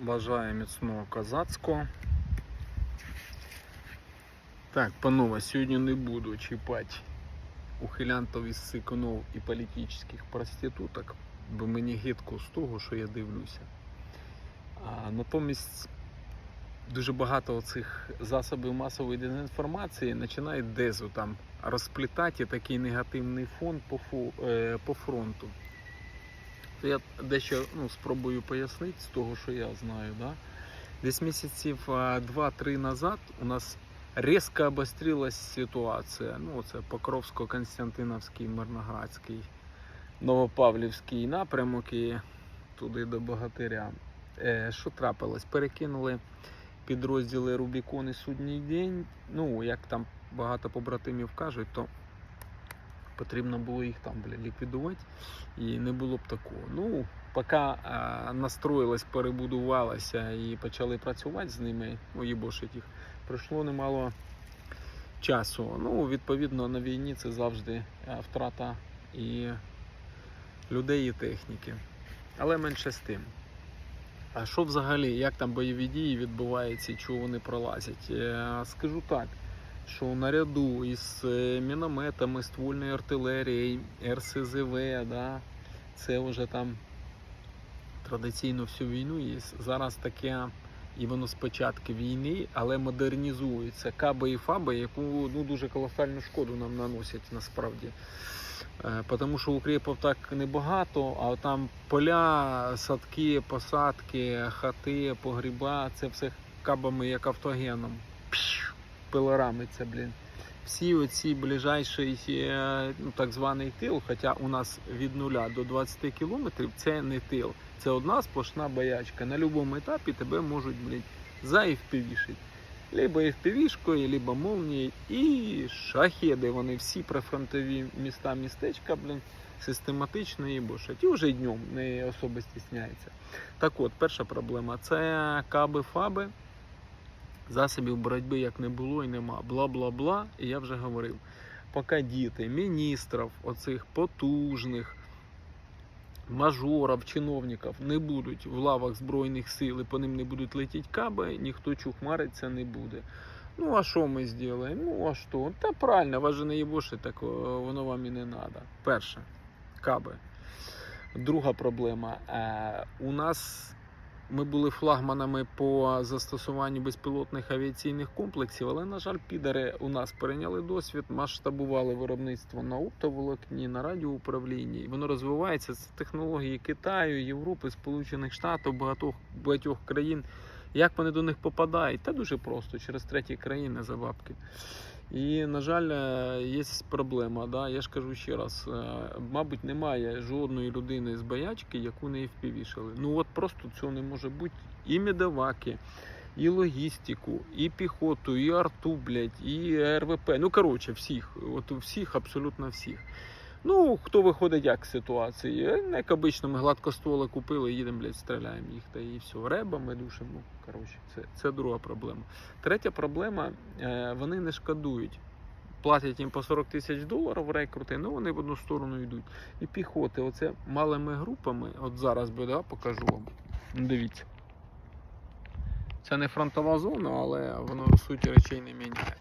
Бажаю міцного козацького. Так, панове, сьогодні не буду чіпати ухилянтів із сикунов і політичних проституток, бо мені гидко з того, що я дивлюся. А, натомість дуже багато цих засобів масової дезінформації починають дезу там розплітати такий негативний фон по, е, по фронту. То я дещо ну, спробую пояснити з того, що я знаю. Да? Десь місяців 2-3 назад у нас різко обострилась ситуація. Ну, це Покровсько-Константиновський, Мирноградський, Новопавлівський напрямок і туди до Богатиря. Е, що трапилось? Перекинули підрозділи Рубікон і Судній день. Ну, як там багато побратимів кажуть, то потрібно було їх там бля, ліквідувати і не було б такого. Ну, поки а, настроїлась, перебудувалася і почали працювати з ними, оїбошить їх, пройшло немало часу. Ну, відповідно, на війні це завжди е, втрата і людей, і техніки. Але менше з тим. А що взагалі, як там бойові дії відбуваються чого вони пролазять? Е, Скажу так, що наряду із е, мінометами, ствольною артилерією, РСЗВ, да, це вже там традиційно всю війну є. Зараз таке, і воно з початку війни, але модернізується. Каби і фаби, яку ну, дуже колосальну шкоду нам наносять насправді. Е, Тому що укріпів так небагато, а там поля, садки, посадки, хати, погріба, це все кабами як автогеном. Пилорами це, блін. Всі оці ближайший е, ну, так званий тил, хоча у нас від 0 до 20 кілометрів це не тил. Це одна сплошна боячка. На будь-якому етапі тебе можуть блін, за FPV-шити. Либо FPV-шкою, либо молнією. І шахеди, вони всі прифронтові міста, містечка, блін, систематично їбошать. І вже днем не особо стісняється. Так от, перша проблема це каби-фаби. Засобів боротьби як не було і нема. Бла-бла-бла. І я вже говорив. Поки діти міністрів, оцих потужних мажорів, чиновників не будуть в лавах Збройних сил і по ним не будуть летіти каби, ніхто чухмариться не буде. Ну а що ми зробимо? Ну а що? Та правильно, вас же не їбошить, так воно вам і не треба. Перше, каби. Друга проблема. Е, у нас ми були флагманами по застосуванню безпілотних авіаційних комплексів, але, на жаль, підари у нас перейняли досвід, масштабували виробництво на оптоволокні, на радіоуправлінні. Воно розвивається. Це технології Китаю, Європи, Сполучених Штатів, багатьох, багатьох країн. Як вони до них попадають? Та дуже просто через треті країни за бабки. І, на жаль, е, є проблема. Да? Я ж кажу ще раз: е, мабуть, немає жодної людини з боячки, яку не впівішали. Ну от просто цього не може бути. І медоваки, і логістику, і піхоту, і арту, блядь, і РВП. Ну, коротше, всіх. От всіх, абсолютно всіх. Ну, хто виходить як з ситуації? Як обично, ми гладкостволи купили, їдемо, блядь, стріляємо їх та і все. Ребами душимо. Ну, коротше, це, це друга проблема. Третя проблема, е, вони не шкодують. Платять їм по 40 тисяч доларів рекрути, ну вони в одну сторону йдуть. І піхоти, оце малими групами, от зараз би да, покажу вам. Ну, Дивіться. Це не фронтова зона, але воно суті речей не міняє.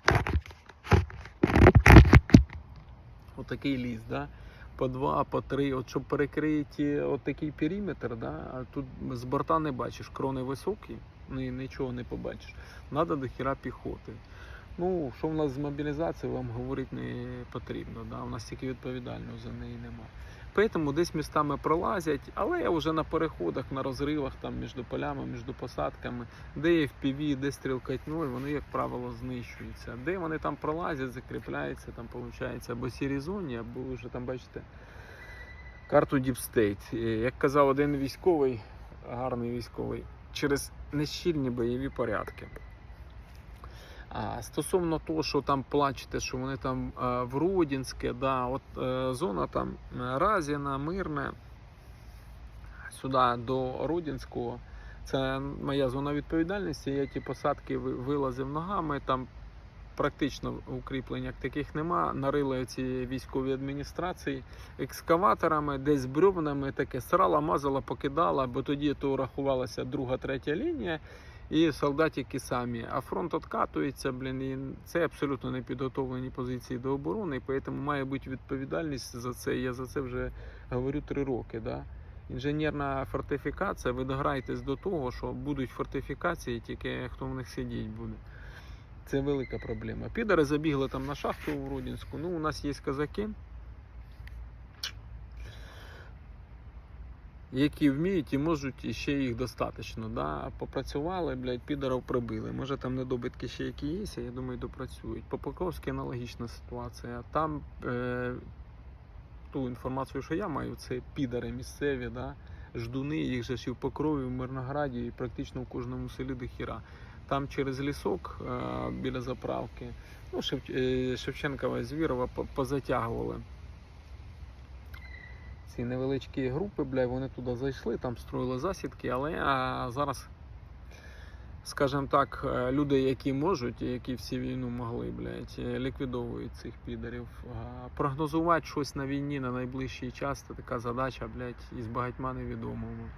Отакий ліс, да? по два, по три, от щоб перекрити отакий периметр, да? а тут з борта не бачиш, крони високі, ні, нічого не побачиш. Надо до хіра піхоти. Ну, що в нас з мобілізацією, вам говорити не потрібно. Да? У нас тільки відповідального за неї немає. Тому десь містами пролазять, але я вже на переходах, на розривах там між полями, між посадками, де є FPV, де стрілка 0, вони, як правило, знищуються. Де вони там пролазять, закріпляються, там виходить або сірі зоні, або вже там бачите карту. Е, Як казав один військовий, гарний військовий, через нещільні бойові порядки. А стосовно того, що там плачете, що вони там е, в Родінське, да, от е, зона там е, Разіна, Мирне, сюди до Родінського, це моя зона відповідальності. Я ті посадки вилазив ногами, там практично укріплень як таких нема. Нарили ці військові адміністрації екскаваторами, десь бревнами, таке срала, мазала, покидала, бо тоді то рахувалася друга, третя лінія. І солдатики самі. А фронт откатується, блін, і це абсолютно не підготовлені позиції до оборони, і тому має бути відповідальність за це. Я за це вже говорю три роки. Да? Інженерна фортифікація, ви дограйтесь до того, що будуть фортифікації, тільки хто в них сидіть буде. Це велика проблема. Підари забігли там на шахту у Родінську. Ну, у нас є казаки, які вміють і можуть, і ще їх достатньо. Да? Попрацювали, блядь, підарів прибили. Може там недобитки ще які є, я думаю, допрацюють. По Покровській аналогічна ситуація. Там е, ту інформацію, що я маю, це підари місцеві, да? ждуни, їх же ж і в Покрові, в Мирнограді, і практично в кожному селі до хіра. Там через лісок е, біля заправки, ну, е, Шевченкова і Звірова позатягували. Ці невеличкі групи, бля, вони туди зайшли, там строїли засідки, але а, зараз, скажімо так, е, люди, які можуть, які всі війну могли, блядь, е, ліквідовують цих підарів. Прогнозувати щось на війні на найближчий час це така задача, блядь, із багатьма невідомими.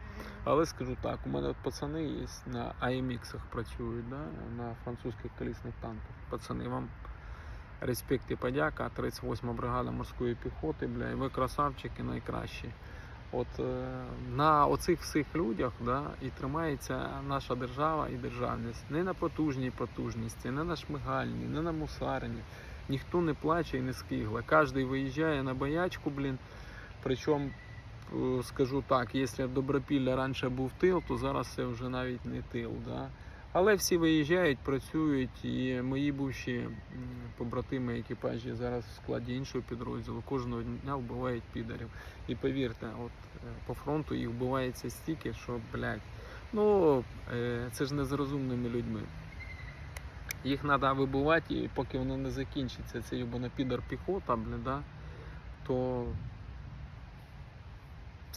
Але скажу так, у мене от пацани є на AMX працюють, да, на французьких колісних танках. Пацани, вам респект і подяка. 38 бригада морської піхоти, бля, ви красавчики найкращі. От е, на оцих всіх людях да, і тримається наша держава і державність. Не на потужній потужності, не на шмигальні, не на мусарні. Ніхто не плаче і не скигла. Кожен виїжджає на боячку, блін. Причому, е, скажу так, якщо Добропілля раніше був тил, то зараз це вже навіть не тил. Да? Але всі виїжджають, працюють, і мої бувші побратими екіпажі зараз в складі іншого підрозділу кожного дня вбивають підарів. І повірте, от е, по фронту їх вбивається стільки, що, блядь, ну е, це ж не з розумними людьми. Їх треба вибивати, і поки воно не закінчиться, це йобана підар піхота, блядь, да, то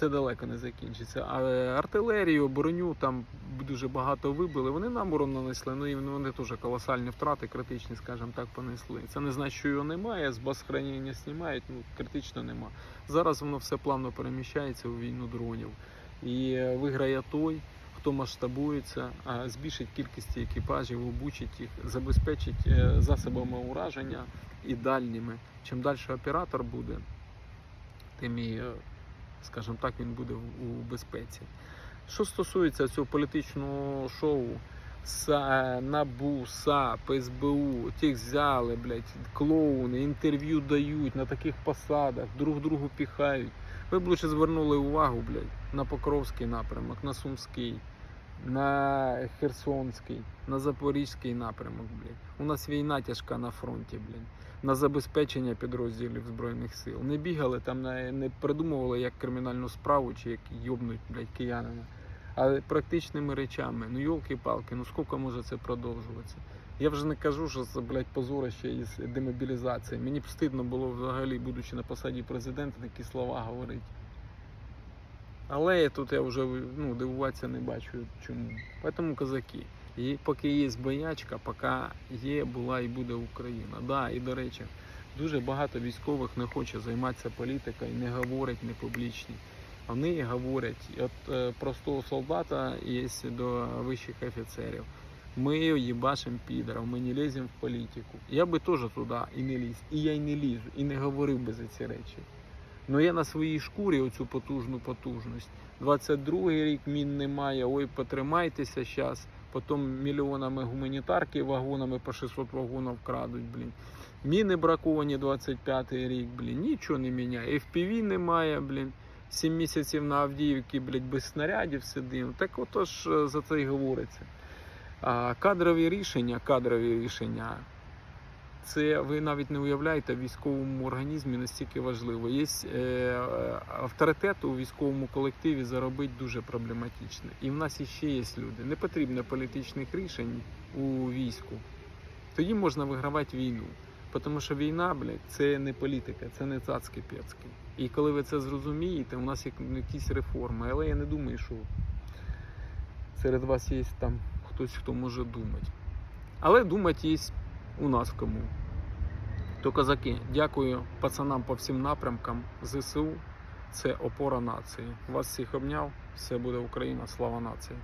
це далеко не закінчиться. Але артилерію, броню там дуже багато вибили. Вони нам урон нанесли, ну і вони теж колосальні втрати, критичні, скажімо так, понесли. Це не значить, що його немає, з баз хранення знімають, ну критично нема. Зараз воно все плавно переміщається у війну дронів. І е, виграє той, хто масштабується, а збільшить кількість екіпажів, обучить їх, забезпечить е, засобами ураження і дальніми. Чим далі оператор буде, тим і, е, скажімо так, він буде у безпеці. Що стосується цього політичного шоу, СА, НАБУ, САП, СБУ, тих взяли, блядь, клоуни, інтерв'ю дають на таких посадах, друг другу піхають. Ви б лише звернули увагу, блядь, на Покровський напрямок, на Сумський, на Херсонський, на Запорізький напрямок, блядь. У нас війна тяжка на фронті, блядь. На забезпечення підрозділів Збройних сил. Не бігали там, не, придумували як кримінальну справу чи як йобнуть, блядь, киянина. Але практичними речами, ну йолки-палки, ну скільки може це продовжуватися? Я вже не кажу, що це, блядь, позорище із демобілізації. Мені б стидно було взагалі, будучи на посаді президента, такі слова говорити. Але тут я вже ну, дивуватися не бачу чому. Тому козаки. І поки є боячка, поки є, була і буде Україна. Да, і до речі, дуже багато військових не хоче займатися політикою, не говорять не публічні. Вони говорять від простого солдата є до вищих офіцерів. Ми їбашим підерів, ми не ліземо в політику. Я би теж туди і не ліз. І я й не лізу, і не говорив би за ці речі. Ну я на своїй шкурі оцю потужну потужність. 22-й рік мін немає, ой, потримайтеся зараз. Потім мільйонами гуманітарки, вагонами по 600 вагонів крадуть, блін. Міни браковані 25-й рік, блін, нічого не міняє. FPV немає, блін. 7 місяців на Авдіївці, блядь, без снарядів сидимо. Так отож ж за це й говориться. А кадрові рішення, кадрові рішення, це ви навіть не уявляєте, в військовому організмі настільки важливо. Є е, авторитет у військовому колективі заробити дуже проблематично. І в нас іще є люди. Не потрібно політичних рішень у війську. Тоді можна вигравати війну. Тому що війна, блядь, це не політика, це не цацькі пецьки. І коли ви це зрозумієте, у нас є якісь реформи. Але я не думаю, що серед вас є там хтось, хто може думати. Але думати є у нас кому. То козаки, дякую пацанам по всім напрямкам. ЗСУ це опора нації. Вас всіх обняв. Все буде Україна, слава нації.